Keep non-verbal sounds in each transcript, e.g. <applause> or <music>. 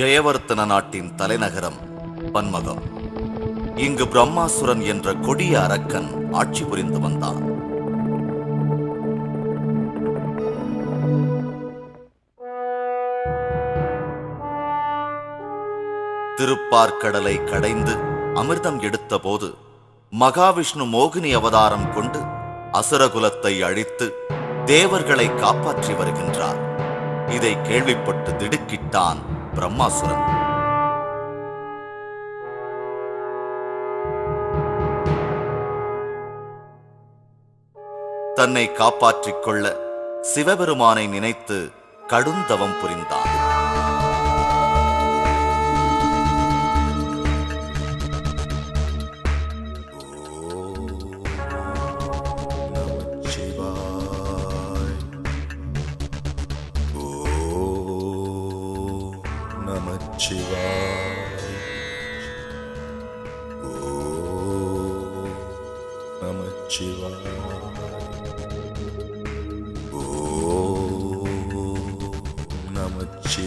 ஜெயவர்த்தன நாட்டின் தலைநகரம் பன்மகம். இங்கு பிரம்மாசுரன் என்ற கொடிய அரக்கன் ஆட்சி புரிந்து வந்தான். திருப்பார்க்கடலை கடைந்து அமிர்தம் எடுத்தபோது மகாவிஷ்ணு மோகினி அவதாரம் கொண்டு அசுரகுலத்தை அழித்து தேவர்களை காப்பாற்றி வருகின்றார். இதை கேள்விப்பட்டு திடுக்கிட்டான் பிரம்மாசுரன். தன்னை காப்பாற்றிக் கொள்ள சிவபெருமானை நினைத்து கடுந்தவம் புரிந்தான்.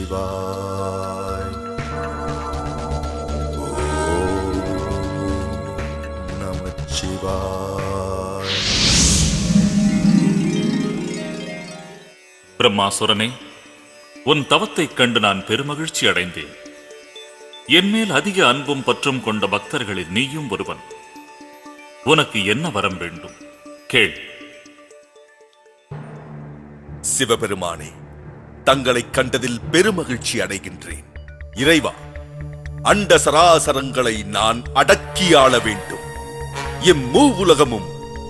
நமச்சிவாய் நமச்சிவாய் பிரம்மாசுரனே உன் தவத்தைக் கண்டு நான் பெருமகிழ்ச்சி அடைந்தேன். என்மேல் அதிக அன்பும் பற்றும் கொண்ட பக்தர்களில் நீயும் ஒருவன். உனக்கு என்ன வரம் வேண்டும்? கேள். சிவபெருமானே தங்களைக் கண்டதில் பெருமகிழ்ச்சி அடைகின்றேன். இறைவா அண்ட சராசரங்களை நான் அடக்கியாள வேண்டும். இம்மூவுலகமும்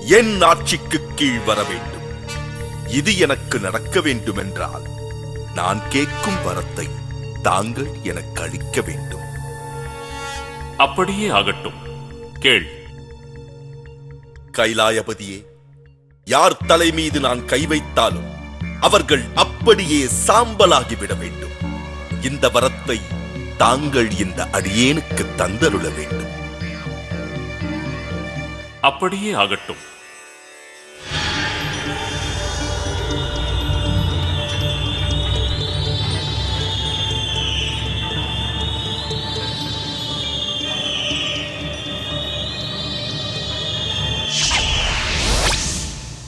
என் ஆட்சிக்கு கீழ் வர வேண்டும். இது எனக்கு நடக்க வேண்டுமென்றால் நான் கேட்கும் வரத்தை தாங்கள் எனக்கு அளிக்க வேண்டும். அப்படியே ஆகட்டும். கேள். கைலாயபதியே யார் தலை மீது நான் கை வைத்தாலும் அவர்கள் அப்படியே சாம்பலாகிவிட வேண்டும். இந்த வரத்தை தாங்கள் இந்த அடியேனுக்கு தந்தருள வேண்டும். அப்படியே ஆகட்டும்.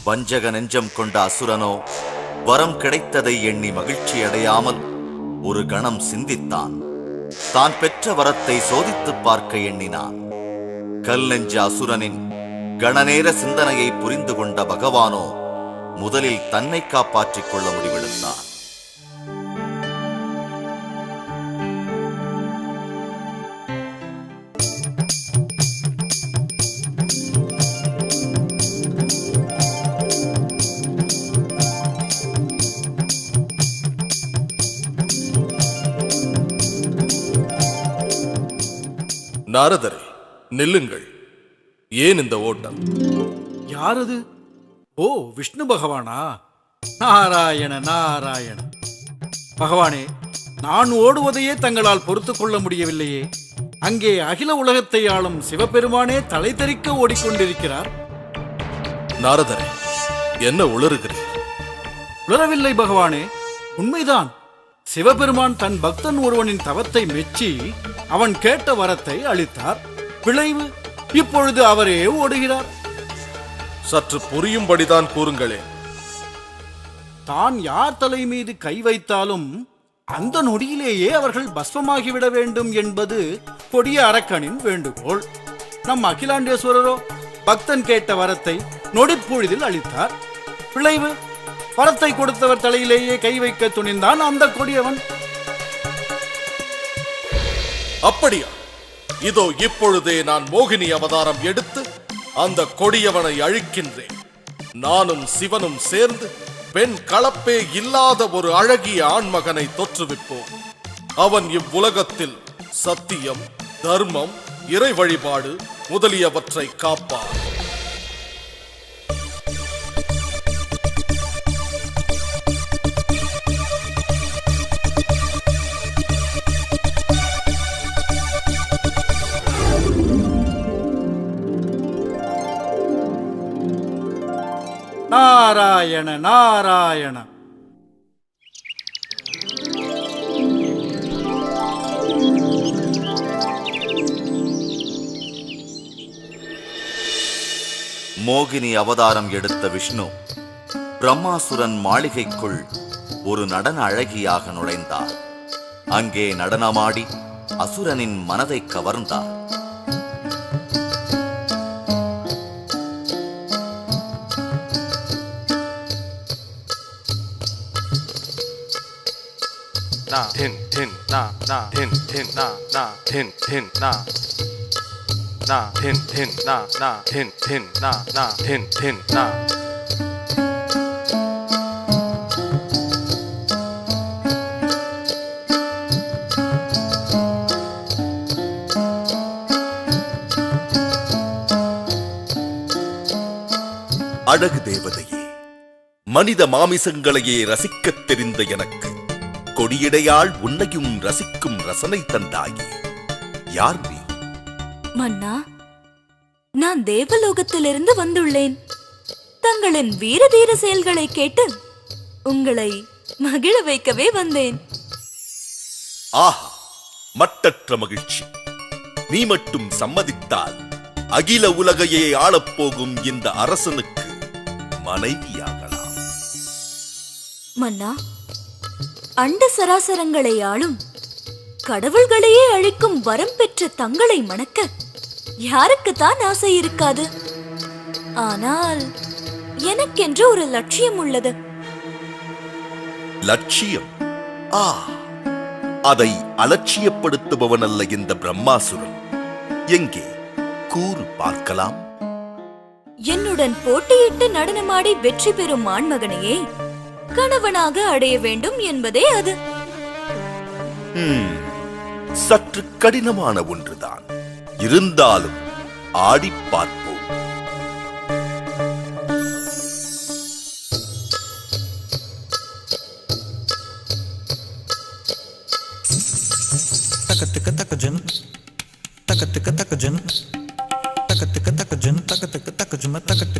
வஞ்சக நெஞ்சம் கொண்ட அசுரனோ வரம் கிடைத்ததை எண்ணி மகிழ்ச்சி அடையாமல் ஒரு கணம் சிந்தித்தான். தான் பெற்ற வரத்தை சோதித்துப் பார்க்க எண்ணினான். கல் நெஞ்ச அசுரனின் கணநேர சிந்தனையை புரிந்து கொண்ட பகவானோ முதலில் தன்னை காப்பாற்றிக் கொள்ள முடிவெடுத்தான். நாரதரே நில்லுங்கள். ஏன் இந்த ஓட்டம்? யாரது? ஓ விஷ்ணு பகவானா? நாராயண நாராயண. பகவானே நான் ஓடுவதையே தங்களால் பொறுத்துக் கொள்ள முடியவில்லையே. அங்கே அகில உலகத்தை ஆளும் சிவபெருமானே தலை தெறிக்க ஓடிக்கொண்டிருக்கிறார். நாரதரே என்ன உளறுகிறீர்? உணரவில்லை பகவானே உண்மைதான். சிவபெருமான் தன் பக்தன் ஒருவனின் தவத்தை மெச்சி அவன் கேட்ட வரத்தை அளித்தார். விளைவு இப்பொழுது அவரே ஓடுகிறார். சற்று புரியும்படிதான் கூறுங்களேன். தான் யார் தலை மீது கை வைத்தாலும் அந்த நொடியிலேயே அவர்கள் பஸ்மமாகிவிட வேண்டும் என்பது கொடிய அரக்கனின் வேண்டுகோள். நம் அகிலாண்டேஸ்வரரோ பக்தன் கேட்ட வரத்தை நொடிப்பொழுதில் அளித்தார். விளைவு வரத்தை கொடுத்தவர் தலையிலேயே கை வைக்க துணிந்தான் அந்த கொடியவன். அப்படியா? இதோ இப்பொழுதே நான் மோகினி அவதாரம் எடுத்து அந்த கொடியவனை அழிக்கின்றேன். நானும் சிவனும் சேர்ந்து பெண் கலப்பே இல்லாத ஒரு அழகிய ஆண்மகனை தொற்றுவிப்போம். அவன் இவ்வுலகத்தில் சத்தியம் தர்மம் இறை வழிபாடு முதலியவற்றை காப்பான் நாராயண நாராயண. மோகினி அவதாரம் எடுத்த விஷ்ணு பிரம்மாசுரன் மாளிகைக்குள் ஒரு நடன அழகியாக நுழைந்தார். அங்கே நடனமாடி அசுரனின் மனதை கவர்ந்தார். Na tin tin na na tin tin na na tin tin na na tin tin na na tin tin na na tin tin na அழகு தேவதையே மனித மாமிசங்களையே ரசிக்கத் தெரிந்த எனக்கு கொடியடையாள் உன்னையும் ரசிக்கும் ரசனை தந்தாயே. யார் நீ? மன்னா நான் தேவலோகத்திலிருந்து வந்துள்ளேன். தங்களின் வீரதீர செயல்களை கேட்டு உங்களை மகிழ வைக்கவே வந்தேன். ஆஹா மட்டற்ற மகிழ்ச்சி. நீ மட்டும் சம்மதித்தால் அகில உலகையே ஆளப்போகும் இந்த அரசனுக்கு மனைவியாகலாம். மன்னா அண்ட சராசரங்களை ஆளும் கடவுள்களையே அழிக்கும் வரம் பெற்ற தங்களை மணக்க யாருக்குத்தான் ஆசை இருக்காது. ஆனால் எனக்கென்று ஒரு லட்சியம் உள்ளது. லட்சியம்? ஆ அதை அலட்சியப்படுத்துபவன் அல்ல இந்த பிரம்மாசுரன். எங்கே? கூறு பார்க்கலாம். என்னுடன் போட்டியிட்டு நடனமாடி வெற்றி பெறும் ஆண்மகனையே கணவனாக அடைய வேண்டும் என்பதே அது. சற்று கடினமான ஒன்றுதான். இருந்தாலும் ஆடி பார்ப்போம். தக்கத்துக்கு தக்க ஜன் தக்கத்துக்கு தக்க ஜன் தக்கத்துக்கு தக்க ஜன் தக்கத்துக்கு தக்க ஜும தக்கத்து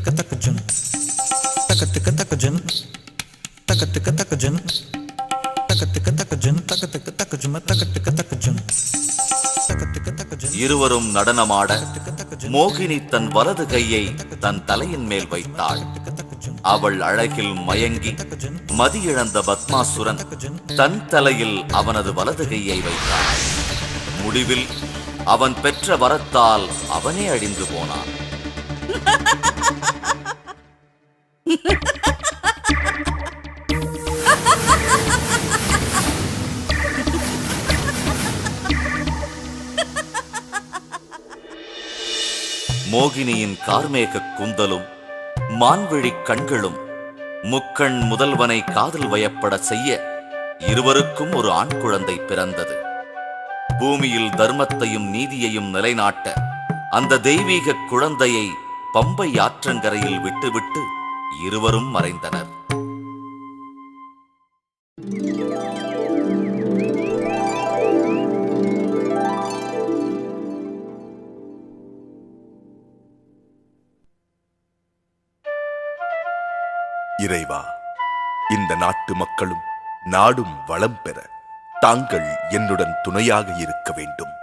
இருவரும் நடனமாட மோகினி தன் வலது கையை தன் தலையின் மேல் வைத்தாள். அவள் அழகில் மயங்கி மதியிழந்த பத்மாசுரன் தன் தலையில் அவனது வலது கையை வைத்தான் முடிவில் அவன் பெற்ற வரத்தால் அவனே அழிந்து போனான். <laughs> மோகினியின் கார்மேக குந்தலும் மான்விழிக் கண்களும் முக்கண் முதல்வனை காதல் வயப்பட செய்ய இருவருக்கும் ஒரு ஆண் குழந்தை பிறந்தது. பூமியில் தர்மத்தையும் நீதியையும் நிலைநாட்ட அந்த தெய்வீக குழந்தையை பம்பை ஆற்றங்கரையில் விட்டுவிட்டு இருவரும் மறைந்தனர். இறைவா இந்த நாட்டு மக்களும் நாடும் வளம் பெற தாங்கள் என்னுடன் துணையாக இருக்க வேண்டும்.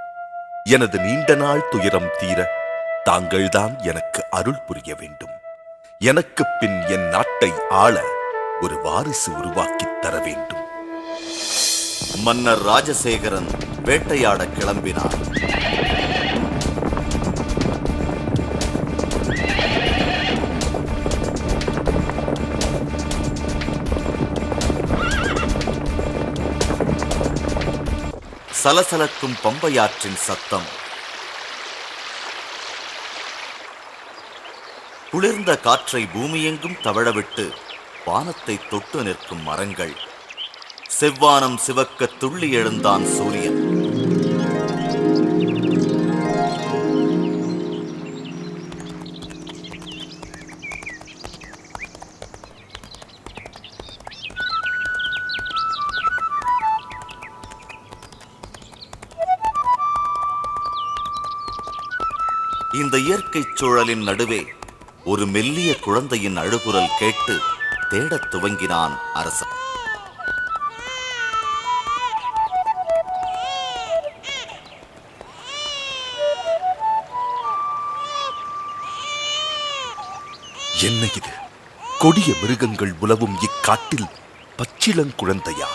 எனது நீண்ட நாள் துயரம் தீர தாங்கள்தான் எனக்கு அருள் புரிய வேண்டும். எனக்கு பின் என் நாட்டை ஆள ஒரு வாரிசு உருவாக்கி தர வேண்டும். மன்னர் ராஜசேகரன் வேட்டையாட கிளம்பினார். சலசலக்கும் பம்பையாற்றின் சத்தம். குளிர்ந்த காற்றை பூமியெங்கும் தவழவிட்டு வானத்தை தொட்டு நிற்கும் மரங்கள். செவ்வானம் சிவக்க துள்ளி எழுந்தான் சூரியன். இயற்கைச் சூழலின் நடுவே ஒரு மெல்லிய குழந்தையின் அழுகுரல் கேட்டு தேடத் துவங்கினான் அரசன். என்ன இது? கொடிய மிருகங்கள் உலவும் இக்காட்டில் பச்சிளங்குழந்தையா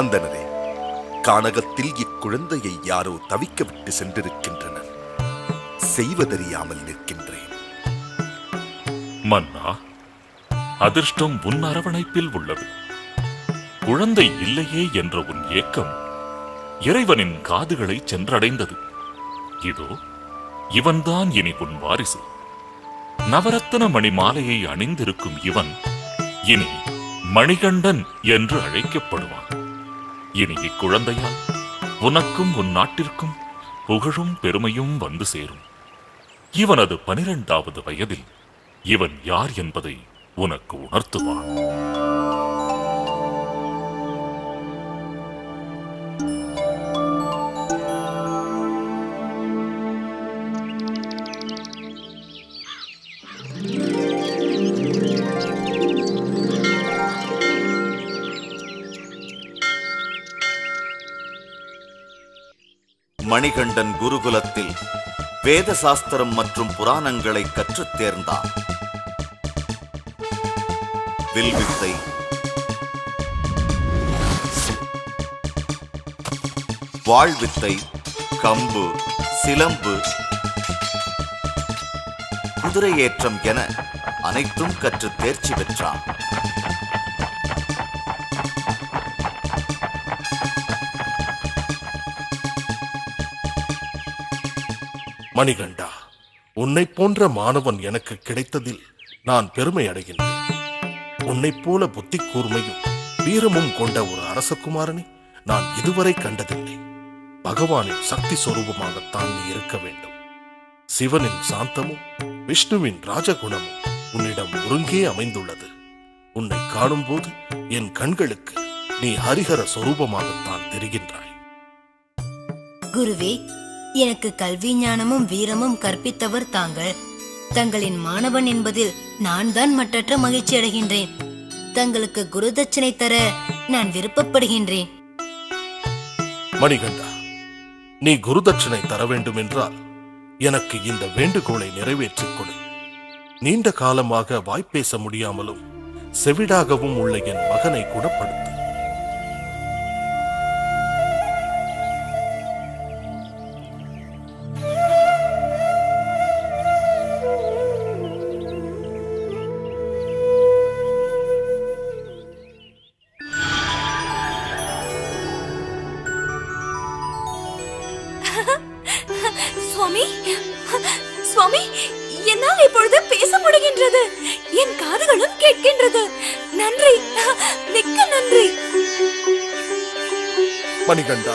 அந்தனரே கானகத்தில் இக்குழந்தையை யாரோ தவிக்க விட்டு சென்றிருக்கின்றனர். செய்வதறியாமல் நிற்கின்றேன். மன்னா அதிர்ஷ்டம் உன் அரவணைப்பில் உள்ளது. குழந்தை இல்லையே என்ற உன் ஏக்கம் இறைவனின் காதுகளை சென்றடைந்தது. இதோ இவன்தான் இனி உன் வாரிசு. நவரத்தன மணி மாலையை அணிந்திருக்கும் இவன் இனி மணிகண்டன் என்று அழைக்கப்படுவான். இனி இக்குழந்தையால் உனக்கும் உன் நாட்டிற்கும் புகழும் பெருமையும் வந்து சேரும். இவனது பனிரெண்டாவது வயதில் இவன் யார் என்பதை உனக்கு உணர்த்துவான். மணிகண்டன் குருகுலத்தில் வேத சாஸ்திரம் மற்றும் புராணங்களை கற்றுத் தேர்ந்தான். வில்வித்தை. வாழ்வித்தை கம்பு சிலம்பு குதிரையேற்றம் என அனைத்தும் கற்று தேர்ச்சி பெற்றான். மணிகண்டா உன்னை போன்ற மாணவன் எனக்கு கிடைத்ததில் நான் பெருமை அடைகின்றேன். உன்னைப் போல புத்தி கூர்மையும் வீரமும் கொண்ட ஒரு அரசகுமாரனை நான் இதுவரை கண்டதில்லை. பகவானின் சக்தி சொரூபமாகத்தான் நீ இருக்க வேண்டும். சிவனின் சாந்தமும் விஷ்ணுவின் ராஜகுணமும் உன்னிடம் ஒருங்கே அமைந்துள்ளது. உன்னை காணும்போது என் கண்களுக்கு நீ ஹரிஹர சொரூபமாகத்தான் தெரிகின்றாய். குருவே எனக்கு கல்வி ஞானமும் வீரமும் கற்பித்தவர் தாங்கள். தங்களின் மாணவன் என்பதில் நான் தான் மற்றற்ற மகிழ்ச்சி அடைகின்றேன். தங்களுக்கு குருதட்சணை தர நான் விருப்பப்படுகின்றேன். மணிகண்டா நீ குருதட்சணை தர வேண்டும் என்றால் எனக்கு இந்த வேண்டுகோளை நிறைவேற்றிக் கொடு. நீண்ட காலமாக வாய்ப்பேச முடியாமலும் செவிடாகவும் உள்ள என் மகனை குணப்படுத்து. மணிகண்டா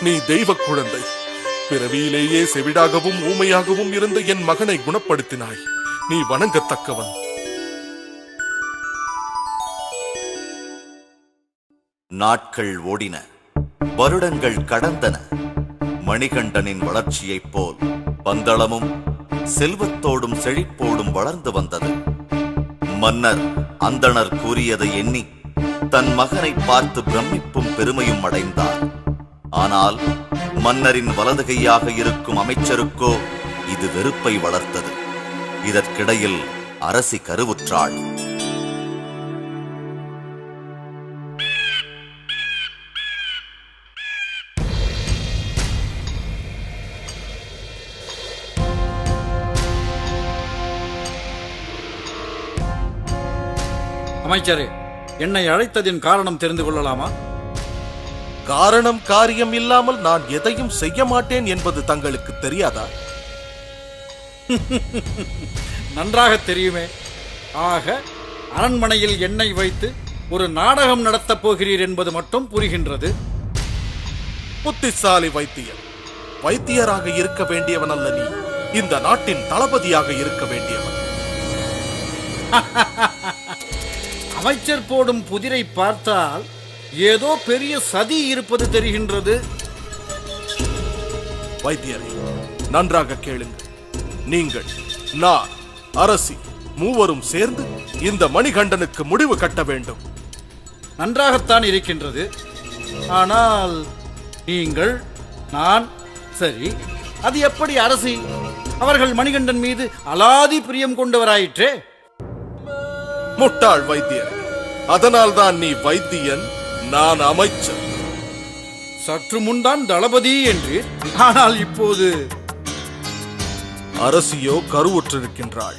நீ தெய்வ குழந்தை. பிறவியிலேயே செவிடாகவும் ஊமையாகவும் இருந்த என் மகனை குணப்படுத்தினாய். நீ வணங்கத்தக்கவன். நாட்கள் ஓடின. வருடங்கள் கடந்தன. மணிகண்டனின் வளர்ச்சியைப் போல் பந்தளமும் செல்வத்தோடும் செழிப்போடும் வளர்ந்து வந்தது. மன்னர் அந்தணர் கூறியதை எண்ணி தன் மகனை பார்த்து பிரமிப்பும் பெருமையும் அடைந்தார் ஆனால் மன்னரின் வலது கையாக இருக்கும் அமைச்சருக்கோ இது வெறுப்பை வளர்த்தது. இதற்கிடையில் அரசி கருவுற்றாள். அமைச்சரே என்னை அழைத்ததின் காரணம் தெரிந்து கொள்ளலாமா? காரணம் காரியம் இல்லாமல் நான் எதையும் செய்ய மாட்டேன் என்பது தங்களுக்கு தெரியாதா? <laughs> நன்றாக தெரியுமே. ஆக அரண்மனையில் என்னை வைத்து ஒரு நாடகம் நடத்தப் போகிறீர் என்பது மட்டும் புரிகின்றது. புத்திசாலி வைத்தியர் வைத்தியராக இருக்க வேண்டியவன் அல்ல நீ. இந்த நாட்டின் தளபதியாக இருக்க வேண்டியவன். <laughs> அமைச்சர் போடும் புதிரை பார்த்தால் ஏதோ பெரிய சதி இருப்பது தெரிகின்றது. வைத்தியரை நன்றாக கேளுங்கள். நீங்கள் நான் அரசி மூவரும் சேர்ந்து இந்த மணிகண்டனுக்கு முடிவு கட்ட வேண்டும். நன்றாகத்தான் இருக்கின்றது. ஆனால் நீங்கள் நான் சரி அது எப்படி அரசி? அவர்கள் மணிகண்டன் மீது அலாதி பிரியம் கொண்டவராயிற்றே. முட்டாள் வைத்தியர் அதனால்தான் நீ வைத்தியன் நான் அமைச்சர் சற்று முன்தான் தளபதி என்று ஆனால் இப்போது அரசியோ கருவுற்றிருக்கின்றாள்.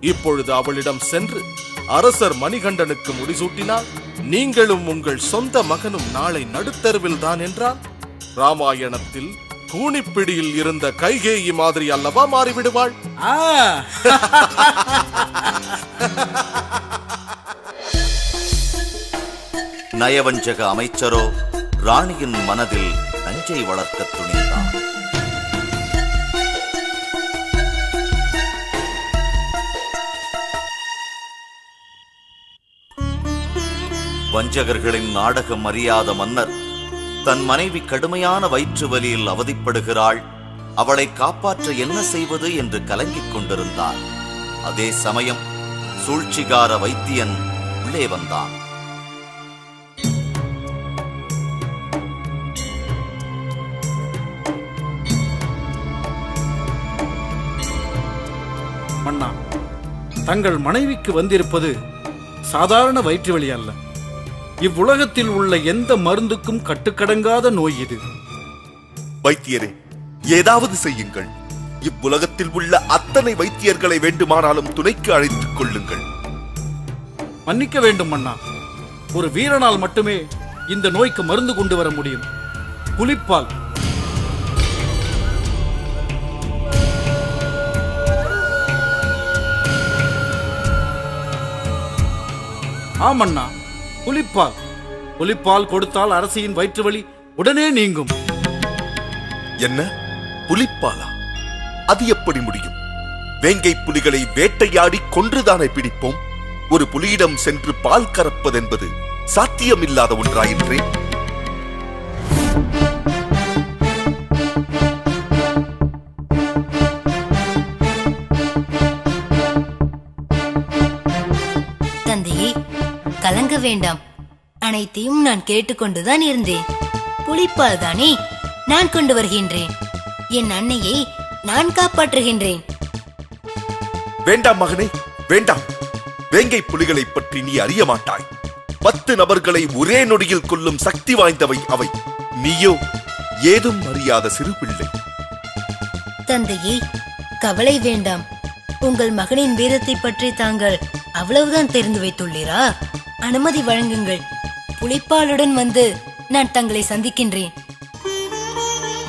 இப்பொழுது அவளிடம் சென்று அரசர் மணிகண்டனுக்கு முடிசூட்டினால் நீங்களும் உங்கள் சொந்த மகனும் நாளை நடுத்தருவில் தான் என்றால் ராமாயணத்தில் கூனிப்பிடியில் இருந்த கைகேயி மாதிரி அல்லவா மாறிவிடுவாள்? <laughs> நயவஞ்சக அமைச்சரோ ராணியின் மனதில் நஞ்சை வளர்க்கத் துணிந்தான். வஞ்சகர்களின் நாடகம் அறியாத மன்னர் தன் மனைவி கடுமையான வயிற்று வலியில் அவதிப்படுகிறாள். அவளை காப்பாற்ற என்ன செய்வது என்று கலங்கிக் கொண்டிருந்தார் அதே சமயம் சூழ்ச்சிகார வைத்தியன் உள்ளே வந்தான். மன்னா. தங்கள் மனைவிக்கு வந்திருப்பது சாதாரண வயிற்று வலி அல்ல. இவ்வுலகத்தில் உள்ள எந்த மருந்துக்கும் கட்டுக்கடங்காத நோய் இது. வைத்தியரே ஏதாவது செய்யுங்கள். இவ்வுலகத்தில் உள்ள அத்தனை வைத்தியர்களை வேண்டுமானாலும் துணைக்கு அழைத்துக் கொள்ளுங்கள். மன்னிக்க வேண்டும் மன்னா. ஒரு வீரனால் மட்டுமே இந்த நோய்க்கு மருந்து கொண்டு வர முடியும். புலிப்பால் ஆமண்ணா. புலிப்பால். புலிப்பால் கொடுத்தால் அரசியின் வயிற்று வலி உடனே நீங்கும். என்ன? புலிப்பாலா? அது எப்படி முடியும்? வேங்கை புலிகளை வேட்டையாடி கொன்றுதானே பிடிப்போம்? ஒரு புலியிடம் சென்று பால் கறப்பதென்பது சாத்தியமில்லாத ஒன்றாயிற்றே கலங்க வேண்டாம். அனைத்தையும் நான் கேட்டுக்கொண்டுதான் இருந்தேன். புலிப்பால் தானே நான் கொண்டு வருகின்றேன். என் அன்னையை நான் காப்பாற்றுகின்றேன். வேண்டாம் மகனே வேண்டாம். வேங்கை புலிகளை பற்றி நீ அறிய மாட்டாய். பத்து நபர்களை ஒரே நொடியில் கொல்லும் சக்தி வாய்ந்தவை அவை. நீயோ ஏதும் அறியாத சிறு பிள்ளை. தந்தையே கவலை வேண்டாம். உங்கள் மகனின் வீரத்தை பற்றி தாங்கள் அவ்வளவுதான் தெரிந்து வைத்துள்ளீரா? அனுமதி வழங்குங்கள். புலிப்பாலுடன் வந்து நான் தங்களை சந்திக்கின்றேன்.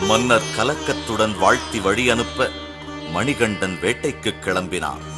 மன்னர் கலக்கத்துடன் வாழ்த்தி வழி அனுப்ப மணிகண்டன் வேட்டைக்கு கிளம்பினான்.